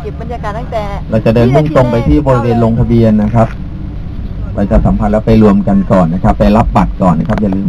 เก็บบรรยากาศตั้งแต่เราจะเดินมุ่งตรงไปที่บริเวณลงทะเบียนนะครับประชาสัมพันธ์แล้วไปรวมกันก่อนนะครับ ไปรับบัตรก่อนนะครับอย่าลืม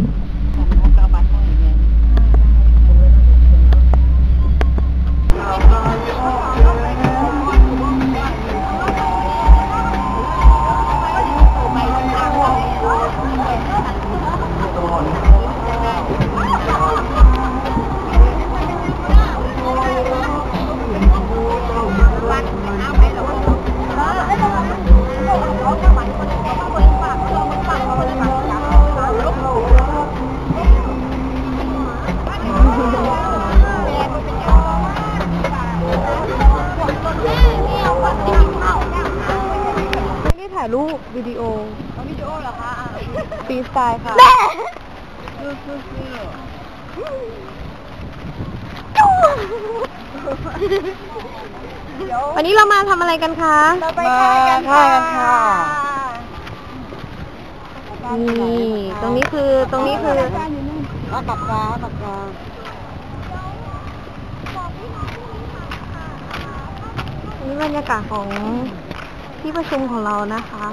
ายรูปวิดีโอวิดีโอเหรอคะฟรีสไตล์ค่ะวันนี้เรามาทำอะไรกันคะเราไปค่ายกันค่ะนี่ตรงนี้คือตรงนี้คือเอาปากกาเอาปากกาอันนี้บรรยากาศของ ที่ประชุมของเรานะคะ